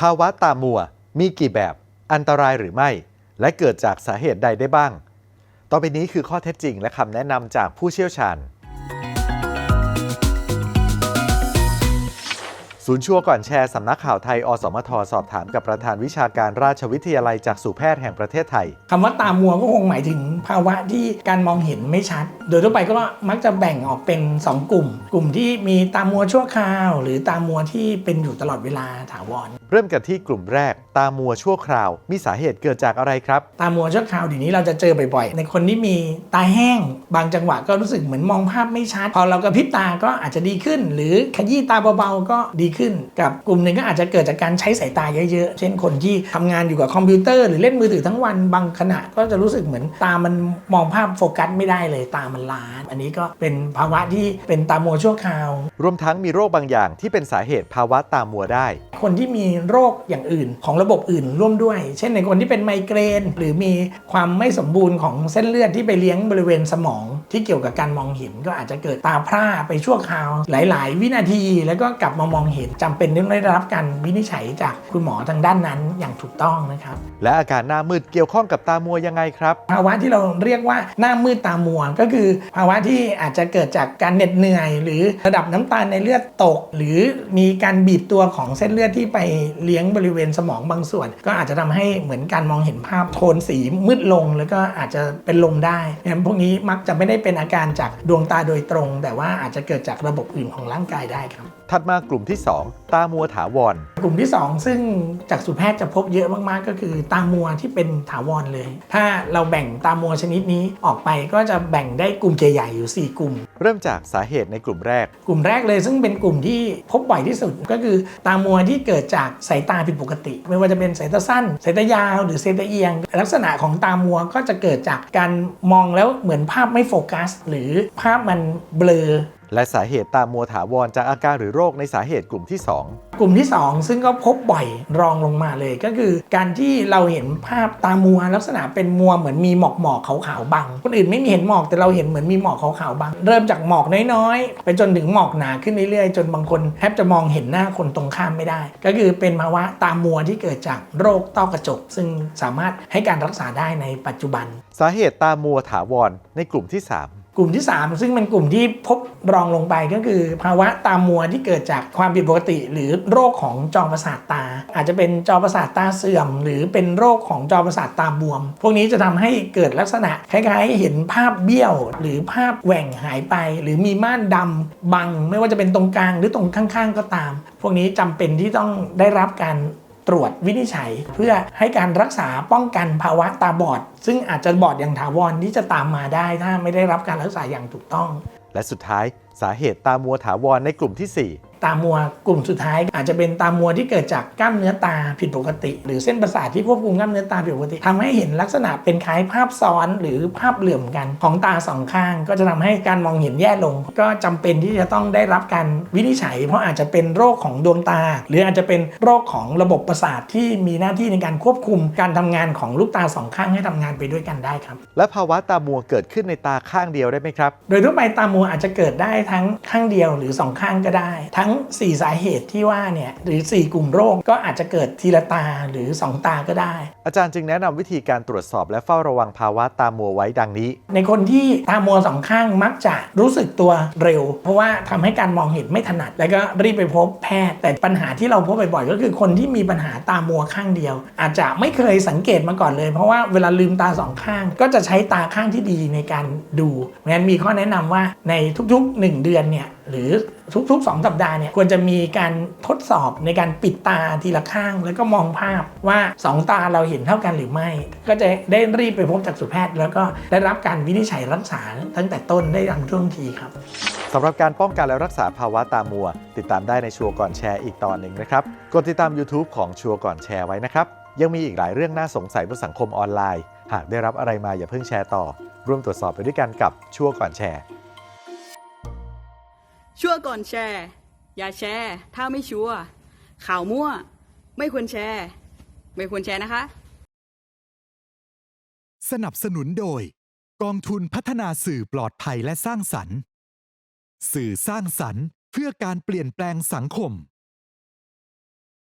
ภาวะตามัวมีกี่แบบ อันตรายหรือไม่ และเกิดจากสาเหตุใดได้บ้าง ต่อไปนี้คือข้อเท็จจริงและคำแนะนำจากผู้เชี่ยวชาญ ศูนย์ชัวร์ก่อนแชร์สำนักข่าวไทย อสมทสอบถามกับประธานวิชาการราชวิทยาลัยจากสู่แพทย์แห่งประเทศไทย คำว่าตามัวก็คงหมายถึงภาวะที่การมองเห็นไม่ชัด โดยทั่วไปก็มักจะแบ่งออกเป็น 2 กลุ่ม กลุ่มที่มีตามัวชั่วคราว หรือตามัวที่เป็นอยู่ตลอดเวลาถาวร เริ่มกันที่กลุ่มแรก ตามัวชั่วคราว มีสาเหตุเกิดจากอะไรครับ ตามัวชั่วคราวเดี๋ยวนี้เราจะเจอบ่อยๆ ในคนที่มีตาแห้ง บางจังหวะก็รู้สึกเหมือนมองภาพไม่ชัด พอเรากระพริบตาก็อาจจะดีขึ้น หรือขยี้ตาเบาๆก็ดีขึ้นกับกลุ่มหนึ่งก็อาจจะเกิดจากการใช้สายตาเยอะๆ เช่นคนที่ทำงานอยู่กับคอมพิวเตอร์หรือเล่นมือถือทั้งวันบางขณะก็จะรู้สึกเหมือนตามันมองภาพโฟกัสไม่ได้เลยตามันล้าอันนี้ก็เป็นภาวะที่เป็นตามัวชั่วคราว รวมทั้งมีโรคบางอย่างที่เป็นสาเหตุภาวะตามัวได้ คนที่มีโรคอย่างอื่นของระบบอื่นร่วมด้วย เช่นในคนที่เป็นไมเกรน หรือมีความไม่สมบูรณ์ของเส้นเลือดที่ไปเลี้ยงบริเวณสมอง ที่เกี่ยวกับการมองเห็นก็อาจจะเกิดตาพร่าไปชั่วคราว หลาย ๆ วินาทีแล้วก็กลับมามองเห็นจำเป็นต้องได้รับการวินิจฉัยจากคุณหมอทางด้านนั้นอย่างถูกต้องนะครับ และอาการหน้ามืดเกี่ยวข้องกับตามัวยังไงครับ ภาวะที่เราเรียกว่าหน้ามืดตามัวก็คือ ภาวะที่อาจจะเกิดจากการเหน็ดเหนื่อย หรือระดับน้ำตาลในเลือดตก หรือมีการบีบตัวของเส้นเลือดที่ไปเลี้ยงบริเวณสมองบางส่วน ก็อาจจะทำให้เหมือนการมองเห็นภาพโทนสีมืดลง แล้วก็อาจจะเป็นลมได้งั้นพวกนี้มักจะไม่ได้เป็นอาการจากดวงตาโดยตรง แต่ว่าอาจจะเกิดจากระบบอื่นของร่างกายได้ครับ ถัดมากลุ่มที่ 2 ตามัวถาวร กลุ่มที่ 2 ซึ่งจากสุแพทย์จะพบเยอะมากๆ ก็คือตามัวที่เป็นถาวรเลย ถ้าเราแบ่งตามัวชนิดนี้ออกไปก็จะแบ่งได้กลุ่มใหญ่ๆอยู่ 4 กลุ่ม เริ่มจากสาเหตุในกลุ่มแรก กลุ่มแรกเลยซึ่งเป็นกลุ่มที่พบบ่อยที่สุดก็คือตามัวที่เกิดจากสายตาผิดปกติ ไม่ว่าจะเป็นสายตาสั้น สายตายาว หรือสายตาเอียง ลักษณะของตามัวก็จะเกิดจากการมองแล้วเหมือนภาพไม่โฟกัส หรือภาพมันเบลอ และสาเหตุตามัวถาวรจากอาการหรือโรคในสาเหตุกลุ่มที่ 2 กลุ่มที่ 2 ซึ่งก็พบบ่อยรองลงมาเลยก็คือ การที่เราเห็นภาพตามัวลักษณะเป็นมัวเหมือนมีหมอกหมอกๆขาวๆบัง คนอื่นไม่มีเห็นหมอกแต่เราเห็นเหมือนมีหมอกขาวๆบัง เริ่มจากหมอกน้อยๆไปจนถึงหมอกหนาขึ้นเรื่อยๆ จนบางคนแทบจะมองเห็นหน้าคนตรงข้ามไม่ได้ ก็คือเป็นภาวะตามัวที่เกิดจากโรคต้อกระจก ซึ่งสามารถให้การรักษาได้ในปัจจุบัน สาเหตุตามัวถาวรในกลุ่มที่ 3 กลุ่มที่ 3 ซึ่งเป็นกลุ่มที่พบรองลงไปก็คือภาวะตามัวที่เกิดจากความผิดปกติ หรือโรคของจอประสาทตา อาจจะเป็นจอประสาทตาเสื่อม หรือเป็นโรคของจอประสาทตาบวม พวกนี้จะทำให้เกิดลักษณะคล้ายๆ เห็นภาพเบี้ยว หรือภาพแหว่งหายไป หรือมีม่านดำบัง ไม่ว่าจะเป็นตรงกลางหรือตรงข้างๆ ก็ตาม พวกนี้จำเป็นที่ต้องได้รับการ ตรวจวินิจฉัย เพื่อให้การรักษาป้องกันภาวะตาบอด ซึ่งอาจจะบอดอย่างถาวรที่จะตามมาได้ ถ้าไม่ได้รับการรักษาอย่างถูกต้อง และสุดท้ายสาเหตุตามัวถาวรในกลุ่มที่ ตามัวกลุ่มสุดท้าย อาจจะเป็นตามัวที่เกิดจากกล้ามเนื้อตาผิดปกติ หรือเส้นประสาทที่ควบคุมกล้ามเนื้อตาผิดปกติทำให้เห็นลักษณะเป็นคล้ายภาพซ้อนหรือภาพเหลื่อมกันของตาสองข้าง ก็จะทำให้การมองเห็นแย่ลง ก็จำเป็นที่จะต้องได้รับการวินิจฉัย เพราะอาจจะเป็นโรคของดวงตา หรืออาจจะเป็นโรคของระบบประสาทที่มีหน้าที่ในการควบคุมการทำงานของลูกตาสองข้างให้ทำงานไปด้วยกันได้ครับ4และภาวะตามัวเกิดขึ้นในตาข้างเดียวได้ไหมครับ โดยทั่วไปตามัวอาจจะเกิดได้ทั้งข้างเดียวหรือ2ข้างก็ได้ ทั้ง4 สาเหตุที่ว่าเนี่ยหรือ 4 กลุ่มโรคก็อาจจะเกิดทีละตาหรือ 2 ตาก็ได้ อาจารย์จึงแนะนำวิธีการตรวจสอบและเฝ้าระวังภาวะตามัวไว้ดังนี้ ในคนที่ตามัวสองข้างมักจะรู้สึกตัวเร็ว เพราะว่าทำให้การมองเห็นไม่ถนัด แล้วก็รีบไปพบแพทย์ แต่ปัญหาที่เราพบบ่อยๆก็คือคนที่มีปัญหาตามัวข้างเดียว อาจจะไม่เคยสังเกตมาก่อนเลย เพราะว่าเวลาลืมตาสองข้าง ก็จะใช้ตาข้างที่ดีในการดูงั้นมีข้อแนะนำว่าในทุกๆ 1 เดือนเนี่ยหรือทุกๆ 2 สัปดาห์เนี่ยควรจะมีการทดสอบในการปิดตาทีละข้าง แล้วก็มองภาพว่า 2 ตาเราเห็นเท่ากันหรือไม่ ก็จะได้รีบไปพบจักษุแพทย์ แล้วก็ได้รับการวินิจฉัยรักษาตั้งแต่ต้นได้อย่างท่วงทีครับสำหรับการป้องกันและรักษาภาวะตามัว ติดตามได้ในชัวร์ก่อนแชร์อีกตอนหนึ่งนะครับกดติดตาม YouTube ของชัวร์ก่อนแชร์ไว้นะครับยังมีอีกหลายเรื่องน่าสงสัยบนสังคมออนไลน์ หากได้รับอะไรมาอย่าเพิ่งแชร์ต่อ ร่วมตรวจสอบไปด้วยกันกับชัวร์ก่อนแชร์ ชั่วก่อนแชร์ อย่าแชร์ ถ้าไม่ชัวร์ข่าวมั่ว ไม่ควรแชร์ ไม่ควรแชร์นะคะ สนับสนุนโดย กองทุนพัฒนาสื่อปลอดภัยและสร้างสรรค์ สื่อสร้างสรรค์เพื่อการเปลี่ยนแปลงสังคม